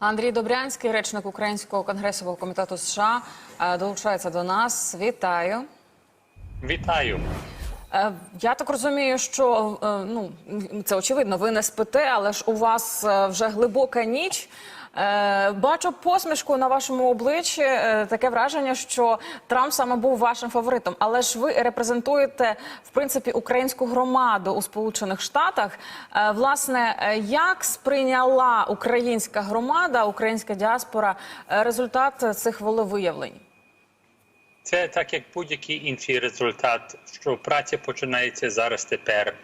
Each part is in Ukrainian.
Андрій Добрянський, речник Українського конгресового комітету США, е, долучається до нас. Вітаю. Вітаю. Е, Я так розумію, що е, ну це очевидно, ви не спите, але ж у вас вже глибока ніч. Е, Бачу посмішку на вашому обличчі. е, Таке враження, що Трамп саме був вашим фаворитом. Але ж ви репрезентуєте в принципі українську громаду у Сполучених Штатах. Е, Власне, як сприйняла українська громада, українська діаспора результат цих волевиявлень? Це так як будь-який інший результат, що праця починається зараз тепер.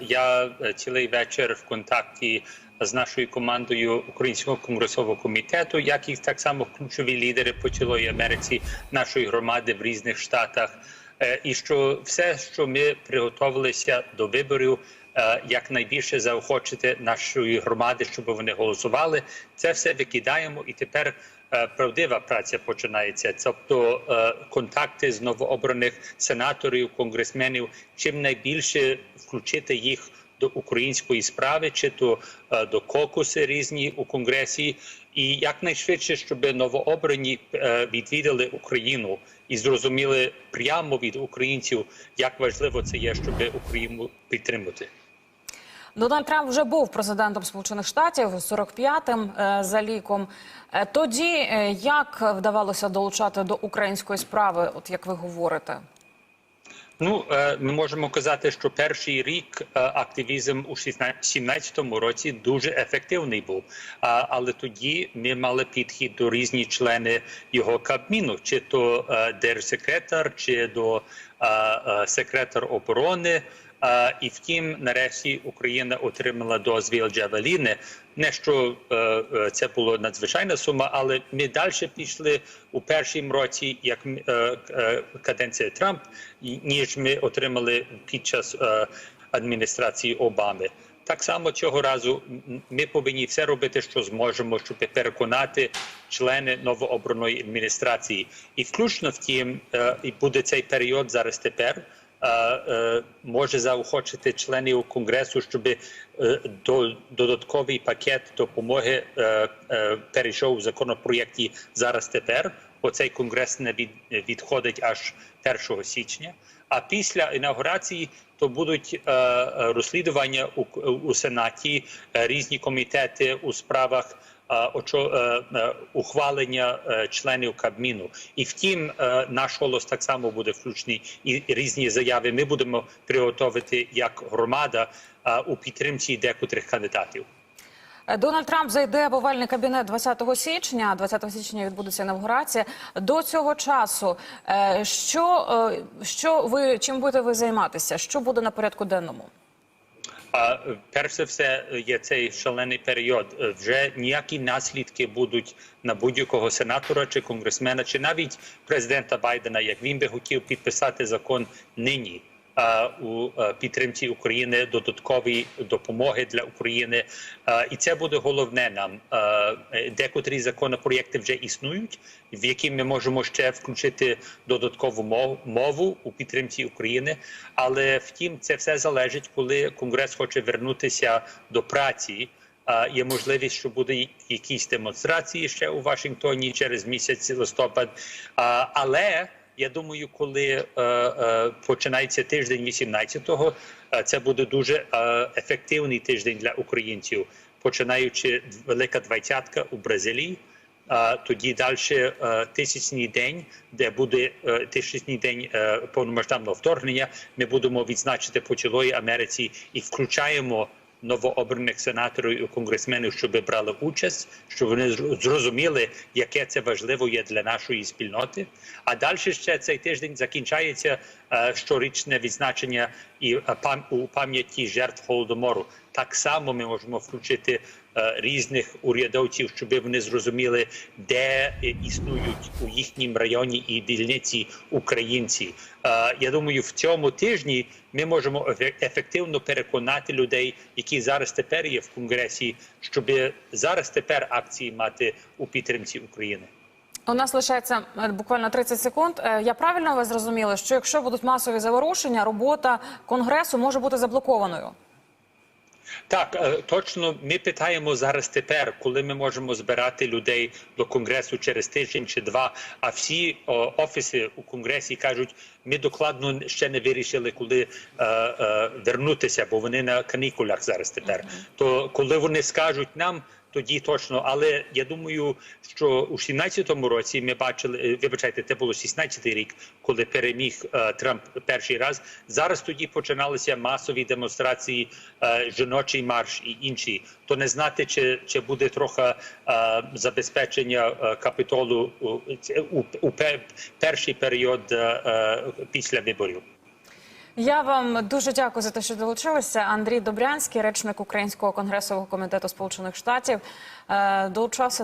Я е, цілий вечір в контакті з нашою командою Українського конгресового комітету, як і так само ключові лідери по цілої Америці нашої громади в різних штатах. Е, І що все, що ми приготувалися до виборів, е, якнайбільше заохочити нашої громади, щоб вони голосували, це все викидаємо і тепер. Е, Правдива праця починається, тобто е, контакти з новообраних сенаторів, конгресменів, чим найбільше включити їх до української справи, чи то е, до кокуси різні у конгресі, і якнайшвидше, щоб новообрані відвідали Україну і зрозуміли прямо від українців, як важливо це є, щоб Україну підтримати. Дональд Трамп вже був президентом Сполучених Штатів 45-м е, за ліком. Е, Тоді е, як вдавалося долучати до української справи, от як ви говорите? Ну, ми можемо казати, що перший рік активізм у 2017 році дуже ефективний був. Але тоді ми мали підхід до різні члени його кабміну, чи то держсекретар, чи до секретар оборони. І втім, нарешті Україна отримала дозвіл Джавеліни. Не що е, е, це було надзвичайна сума, але ми далі пішли у першому році, як е, каденція Трамп, ніж ми отримали під час адміністрації Обами. Так само цього разу ми повинні все робити, що зможемо, щоб переконати члени новообраної адміністрації. І включно втім, і буде цей період зараз тепер. Е, може заохочити членів конгресу, щоб е, до додатковий пакет допомоги е, перейшов у законопроєкті зараз тепер. Бо цей конгрес не від, відходить аж 1 січня. А після інаугурації то будуть е, розслідування у, у сенаті, е, різні комітети у справах е, е, е, ухвалення членів Кабміну. І втім, наш голос так само буде включений і різні заяви. Ми будемо приготувати як громада у підтримці декотрих кандидатів. Дональд Трамп зайде в овальний кабінет 20 січня. 20 січня відбудеться інавгурація. До цього часу е, що, е, що ви чим будете ви займатися? Що буде на порядку денному? А перш за все є цей шалений період. Е, Вже ніякі наслідки будуть на будь-якого сенатора чи конгресмена, чи навіть президента Байдена, як він би хотів підписати закон нині. А, У е, підтримці України додаткові допомоги для України, Е, і це буде головне нам. Е, е, Декотрі законопроєкти вже існують, в які ми можемо ще включити додаткову мов- мову у підтримці України. Але втім, це все залежить, коли Конгрес хоче вернутися до праці. Є можливість, що буде якісь демонстрації ще у Вашингтоні через місяць листопад. Але я думаю, коли е, е, починається тиждень 18-го, е, це буде дуже е, ефективний тиждень для українців, починаючи велика двадцятка у Бразилії. А, тоді далі е, тисячний день, де буде е, тисячний день повномасштабного вторгнення. Ми будемо відзначити по цілої Америці і включаємо новообраних сенаторів і конгресменів, щоб брали участь, щоб вони зр- зрозуміли, яке це важливо є для нашої спільноти. А далі ще цей тиждень закінчається е, щорічне відзначення і е, у пам'яті жертв голодомору. Так само ми можемо включити різних урядовців, щоб вони зрозуміли, де е, існують у їхнім районі і дільниці українці. Е, Я думаю, в цьому тижні ми можемо ефе- ефективно переконати людей, які зараз тепер є в конгресі, щоб зараз тепер акції мати у підтримці України. У нас лишається е, буквально 30 секунд. Е, Я правильно вас зрозуміла, що якщо будуть масові заворушення, робота конгресу може бути заблокованою. Так, е, точно. Ми питаємо зараз тепер, коли ми можемо збирати людей до конгресу через тиждень чи два. А всі офіси у конгресі кажуть, ми докладно ще не вирішили, коли е, е, вернутися, бо вони на канікулах зараз тепер. То коли вони скажуть нам. Тоді точно, але я думаю, що у 17-му році ми бачили, е, вибачайте, це було 16-й рік, коли переміг е, Трамп перший раз. Зараз тоді починалися масові демонстрації, е, жіночий марш і інші. То не знати, чи, чи буде трохи е, забезпечення е, капітолу у, у, у перший період е, е, після виборів. Я вам дуже дякую за те, що долучилися. Андрій Добрянський, речник Українського конгресового комітету Сполучених Штатів, е, долучався